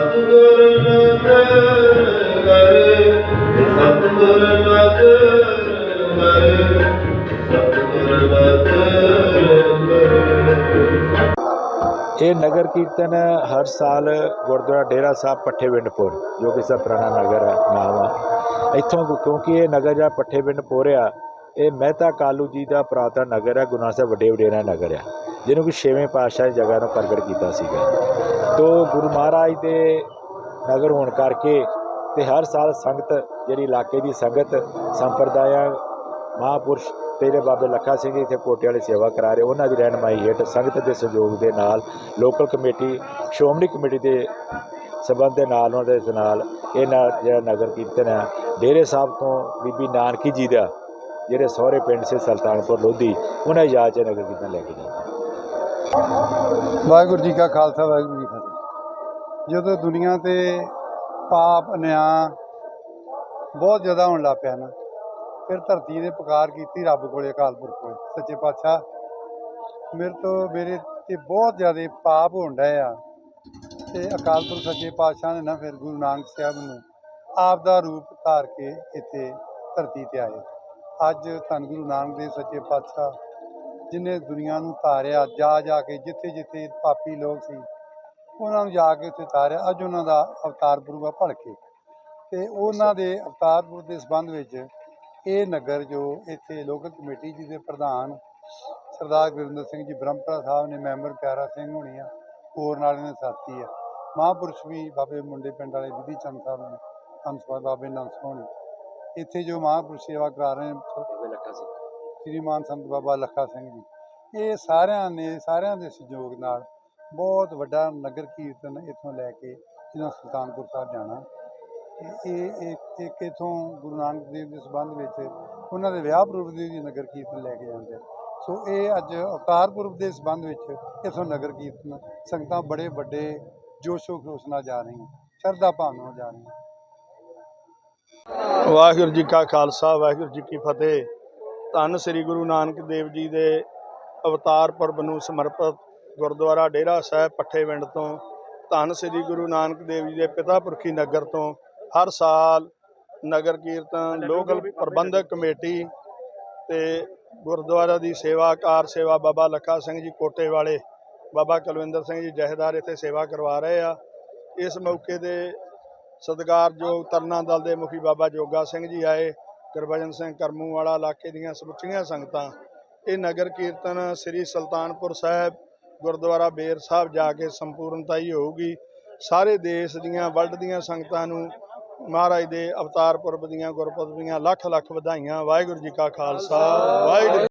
ਸਤਿਗੁਰ ਨਦਰ ਕਰੇ ਸਤਿਗੁਰ ਨਦਰ ਕਰੇ ਸਤਿਗੁਰ ਨਦਰ ਇਹ ਨਗਰ ਕੀਰਤਨ ਹਰ ਸਾਲ ਗੁਰਦੁਆਰਾ ਡੇਰਾ ਸਾਹਿਬ ਪੱਠੇਵਿੰਡਪੁਰ ਜੋ ਕਿ ਸਭ ਪੁਰਾਣਾ ਨਗਰ ਹੈ, ਨਾਮ ਆ। ਇੱਥੋਂ ਕਿਉਂਕਿ ਇਹ ਨਗਰ ਜਿਹੜਾ ਪੱਠੇਵਿੰਡਪੁਰ ਆ ਇਹ ਮਹਿਤਾ ਕਾਲੂ ਜੀ ਦਾ ਪੁਰਾਤਨ ਨਗਰ ਹੈ, ਗੁਰੂ ਨਾਨਕ ਸਾਹਿਬ ਵੱਡੇ ਵਡੇਰਾ ਨਗਰ ਹੈ। ਜਿਹਨੂੰ ਕਿ ਛੇਵੇਂ ਪਾਤਸ਼ਾਹ ਦੀ ਜਗ੍ਹਾ ਨੂੰ ਪ੍ਰਗਟ ਕੀਤਾ ਸੀਗਾ। ਤੋਂ ਗੁਰੂ ਮਹਾਰਾਜ ਦੇ ਨਗਰ ਹੋਣ ਕਰਕੇ ਤੇ ਹਰ ਸਾਲ ਸੰਗਤ ਜਿਹੜੀ ਇਲਾਕੇ ਦੀ ਸੰਗਤ, ਸੰਪਰਦਾਇਆਂ, ਮਹਾਂਪੁਰਸ਼ ਤੇਰੇ ਬਾਬੇ ਲੱਖਾ ਸਿੰਘ ਜੀ ਇੱਥੇ ਕੋਟੇ ਵਾਲੀ ਸੇਵਾ ਕਰਾ ਰਹੇ, ਉਹਨਾਂ ਦੀ ਰਹਿਨਮਾਈ ਹੇਠ ਸੰਗਤ ਦੇ ਸਹਿਯੋਗ ਦੇ ਨਾਲ, ਲੋਕਲ ਕਮੇਟੀ, ਸ਼੍ਰੋਮਣੀ ਕਮੇਟੀ ਦੇ ਸਬੰਧ ਦੇ ਨਾਲ, ਉਹਨਾਂ ਦੇ ਨਾਲ ਇਹ ਜਿਹੜਾ ਨਗਰ ਕੀਰਤਨ ਹੈ, ਡੇਰੇ ਸਾਹਿਬ ਤੋਂ ਬੀਬੀ ਨਾਨਕੀ ਜੀ ਦਾ, ਜਿਹੜੇ ਸਹੁਰੇ ਪਿੰਡ ਸੇ ਸੁਲਤਾਨਪੁਰ ਲੋਧੀ, ਉਹਨਾਂ ਯਾਦ 'ਚ ਨਗਰ ਕੀਰਤਨ ਲੈ ਕੇ ਜਾਂਦੇ। ਵਾਹਿਗੁਰੂ ਜੀ ਕਾ ਖਾਲਸਾ, ਵਾਹਿਗੁਰੂ ਜੀ ਕੀ ਫਤਿਹ। ਜਦੋਂ ਦੁਨੀਆ ਤੇ ਪਾਪ, ਅਨਿਆਂ ਬਹੁਤ ਜ਼ਿਆਦਾ ਹੋਣ ਲੱਗ ਪਿਆ ਨਾ, ਫਿਰ ਧਰਤੀ ਨੇ ਪੁਕਾਰ ਕੀਤੀ ਰੱਬ ਕੋਲੇ, ਅਕਾਲ ਪੁਰਖ ਕੋਲੇ। ਸੱਚੇ ਪਾਤਸ਼ਾਹ, ਮੇਰੇ ਤੋਂ ਮੇਰੇ ਤੇ ਬਹੁਤ ਜ਼ਿਆਦਾ ਪਾਪ ਹੋਣ ਡਏ ਆ। ਤੇ ਅਕਾਲ ਪੁਰਖ ਸੱਚੇ ਪਾਤਸ਼ਾਹ ਨੇ ਨਾ ਫਿਰ ਗੁਰੂ ਨਾਨਕ ਸਾਹਿਬ ਨੂੰ ਆਪ ਦਾ ਰੂਪ ਧਾਰ ਕੇ ਇੱਥੇ ਧਰਤੀ ਤੇ ਆਏ। ਅੱਜ ਧੰਨ ਗੁਰੂ ਨਾਨਕ ਦੇਵ ਸੱਚੇ ਪਾਤਸ਼ਾਹ ਜਿਨੇ ਦੁਨੀਆ ਨੂੰ ਤਾਰਿਆ, ਜਾ ਜਾ ਕੇ ਜਿੱਥੇ ਜਿੱਥੇ ਪਾਪੀ ਲੋਕ ਸੀ, ਉਹਨਾਂ ਨੂੰ ਜਾ ਕੇ ਉੱਥੇ ਤਾਰਿਆ। ਅੱਜ ਉਹਨਾਂ ਦਾ ਅਵਤਾਰ ਪੁਰਬ ਆ ਭਲਕੇ। ਤੇ ਉਹਨਾਂ ਦੇ ਅਵਤਾਰ ਪੁਰਬ ਦੇ ਸੰਬੰਧ ਵਿੱਚ ਇਹ ਨਗਰ ਜੋ ਇੱਥੇ ਲੋਕਲ ਕਮੇਟੀ ਜੀ ਦੇ ਪ੍ਰਧਾਨ ਸਰਦਾਰ ਗੁਰਿੰਦਰ ਸਿੰਘ ਜੀ ਬ੍ਰਹਮਪੁਰਾ ਸਾਹਿਬ ਨੇ ਮੈਂਬਰ ਪਿਆਰਾ ਸਿੰਘ ਹੋਣੀ ਆ, ਹੋਰ ਨਾਲ ਇਹਨਾਂ ਦੇ ਸਾਥੀ ਆ। ਮਹਾਂਪੁਰਸ਼ ਵੀ ਬਾਬੇ ਮੁੰਡੇ ਪਿੰਡ ਵਾਲੇ ਵਿਧੀ ਚੰਦ ਸਾਹਿਬ ਨੇ ਹੰਸਵਾਦ ਬਾਬੇ ਨੰਦ ਹੋਣੀ। ਇੱਥੇ ਜੋ ਮਹਾਂਪੁਰਸ਼ ਸੇਵਾ ਕਰਾ ਰਹੇ ਨੇ, ਬਾਬੇ ਲੱਖਾ ਸਿੰਘ। ਸ੍ਰੀਮਾਨ ਸੰਤ ਬਾਬਾ ਲੱਖਾ ਸਿੰਘ ਜੀ। ਇਹ ਸਾਰਿਆਂ ਨੇ, ਸਾਰਿਆਂ ਦੇ ਸਹਿਯੋਗ ਨਾਲ ਬਹੁਤ ਵੱਡਾ ਨਗਰ ਕੀਰਤਨ ਇੱਥੋਂ ਲੈ ਕੇ ਜਿਹਨਾਂ ਸੁਲਤਾਨਪੁਰ ਸਾਹਿਬ ਜਾਣਾ। ਤੇ ਇਹ, ਇੱਕ ਇੱਕ ਇਥੋਂ ਗੁਰੂ ਨਾਨਕ ਦੇਵ ਦੇ ਸੰਬੰਧ ਵਿੱਚ ਉਹਨਾਂ ਦੇ ਵਿਆਹ ਪੁਰਬ ਦੇ ਵੀ ਨਗਰ ਕੀਰਤਨ ਲੈ ਕੇ ਜਾਂਦੇ। ਆ। ਸੋ ਇਹ ਅੱਜ ਅਵਤਾਰ ਪੁਰਬ ਦੇ ਸੰਬੰਧ ਵਿੱਚ ਇਥੋਂ ਨਗਰ ਕੀਰਤਨ ਸੰਗਤਾਂ ਬੜੇ ਵੱਡੇ ਜੋਸ਼ੋ ਖਰੋਸ਼ ਨਾਲ ਜਾ ਰਹੀਆਂ, ਸ਼ਰਧਾ ਭਾਵਨਾ ਨਾਲ ਜਾ ਰਹੀਆਂ। ਵਾਹਿਗੁਰੂ ਜੀ ਕਾ ਖਾਲਸਾ, ਵਾਹਿਗੁਰੂ ਜੀ ਕੀ ਫਤਿਹ। ਧੰਨ ਸ੍ਰੀ ਗੁਰੂ ਨਾਨਕ ਦੇਵ ਜੀ ਦੇ ਅਵਤਾਰ ਪੁਰਬ ਨੂੰ ਸਮਰਪਿਤ ਗੁਰਦੁਆਰਾ ਡੇਰਾ ਸਾਹਿਬ ਪੱਠੇਵਿੰਡ ਤੋਂ, ਧੰਨ ਸ੍ਰੀ ਗੁਰੂ ਨਾਨਕ ਦੇਵ ਜੀ ਦੇ ਪਿਤਾ ਪੁਰਖੀ ਨਗਰ ਤੋਂ, ਹਰ ਸਾਲ ਨਗਰ ਕੀਰਤਨ ਲੋਕਲ ਪ੍ਰਬੰਧਕ ਕਮੇਟੀ ਤੇ ਗੁਰਦੁਆਰਾ ਦੀ ਸੇਵਾ ਕਾਰ ਸੇਵਾ ਬਾਬਾ ਲੱਖਾ ਸਿੰਘ ਜੀ ਕੋਟੇ ਵਾਲੇ, ਬਾਬਾ ਕੁਲਵਿੰਦਰ ਸਿੰਘ ਜੀ ਜਹੇਦਾਰ ਇੱਥੇ ਸੇਵਾ ਕਰਵਾ ਰਹੇ ਆ। ਇਸ ਮੌਕੇ ਦੇ ਸਤਿਕਾਰਯੋਗ ਤਰਨਾ ਦਲ ਦੇ ਮੁਖੀ ਬਾਬਾ ਜੋਗਾ ਸਿੰਘ ਜੀ ਆਏ। ਗੁਰਭਜਨ ਸਿੰਘ ਕਰਮੂ ਵਾਲਾ ਇਲਾਕੇ ਦੀਆਂ ਸਮੁੱਚੀਆਂ ਸੰਗਤਾਂ, ਇਹ ਨਗਰ ਕੀਰਤਨ ਸ੍ਰੀ ਸੁਲਤਾਨਪੁਰ ਸਾਹਿਬ, ਗੁਰਦੁਆਰਾ ਬੇਰ ਸਾਹਿਬ ਜਾ ਕੇ ਸੰਪੂਰਨਤਾ ਹੀ ਹੋਊਗੀ। ਸਾਰੇ ਦੇਸ਼ ਦੀਆਂ, ਵਰਲਡ ਦੀਆਂ ਸੰਗਤਾਂ ਨੂੰ ਮਹਾਰਾਜ ਦੇ ਅਵਤਾਰ ਪੁਰਬ ਦੀਆਂ ਗੁਰਪੁਰਬ ਦੀਆਂ ਲੱਖ ਲੱਖ ਵਧਾਈਆਂ। ਵਾਹਿਗੁਰੂ ਜੀ ਕਾ ਖਾਲਸਾ, ਵਾਹਿਗੁਰੂ